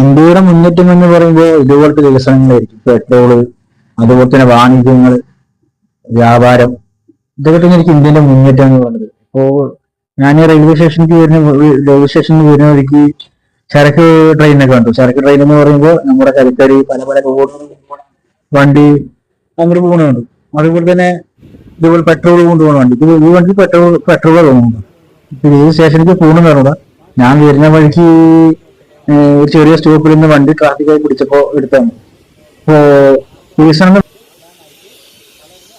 ഇന്ത്യയുടെ മുന്നേറ്റം എന്ന് പറയുമ്പോൾ ഇതുപോലത്തെ വികസനങ്ങളായിരിക്കും. പെട്രോൾ അതുപോലെ തന്നെ വാണിജ്യങ്ങൾ വ്യാപാരം ഇതൊക്കെ തന്നെ ആയിരിക്കും ഇന്ത്യന്റെ മുന്നേറ്റം എന്ന് പറയുന്നത്. ഇപ്പോ ഞാൻ ഈ റെയിൽവേ സ്റ്റേഷനിലേക്ക് വരുന്ന റെയിൽവേ സ്റ്റേഷനിൽ വരുന്ന വഴിക്ക് ചരക്ക് ട്രെയിനൊക്കെ കണ്ടു. ചരക്ക് ട്രെയിൻ എന്ന് പറയുമ്പോൾ നമ്മുടെ കരുത്തരി പല പല വണ്ടി അങ്ങനെ പോകുന്നുണ്ട് അതുപോലെ തന്നെ ഇതുപോലെ പെട്രോൾ കൊണ്ടുപോകുന്ന വണ്ടി. ഇത് ഈ വണ്ടി പെട്രോൾ പെട്രോൾ തോന്നുന്നുണ്ട് ഏത് സ്റ്റേഷനിലേക്ക് പോകുന്നു ഞാൻ വരുന്ന വഴിക്ക് ഒരു ചെറിയ സ്റ്റോപ്പിൽ നിന്ന് വണ്ടി ട്രാഫിക്കായി പിടിച്ചപ്പോ എടുത്താണ് ഇപ്പോ വികസനം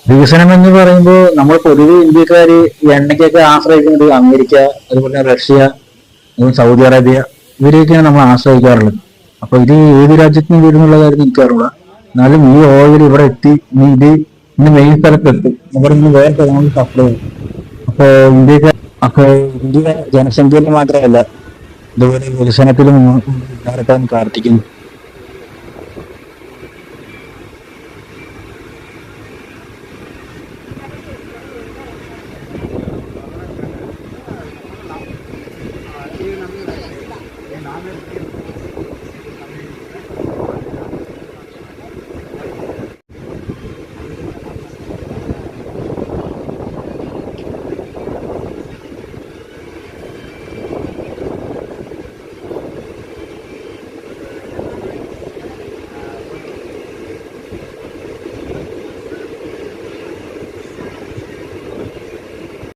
വികസനം എന്ന് പറയുമ്പോൾ നമ്മൾ പൊതുവെ ഇന്ത്യക്കാർ എണ്ണയ്ക്കൊക്കെ ആശ്രയിക്കുന്നത് അമേരിക്ക അതുപോലെ റഷ്യ സൗദി അറേബ്യ ഇവരെയൊക്കെയാണ് നമ്മൾ ആശ്രയിക്കാറുള്ളത്. അപ്പൊ ഇത് ഏത് രാജ്യത്തിന് വീടുന്നുള്ള കാര്യം എനിക്കറിയില്ല എന്നാലും ഈ ഓയിൽ ഇവിടെ എത്തി ഇനി ഇത് ഇന്ന് മെയിൻ സ്ഥലത്ത് എത്തും ഇവിടെ നിന്ന് വേറെ സപ്ലൈ ചെയ്യും. അപ്പൊ ഇന്ത്യക്കാർ അപ്പൊ ഇന്ത്യ ജനസംഖ്യയിൽ മാത്രമല്ല ഇതുപോലെ വികസനത്തിലും മുന്നോട്ട് പ്രാർത്ഥിക്കുന്നു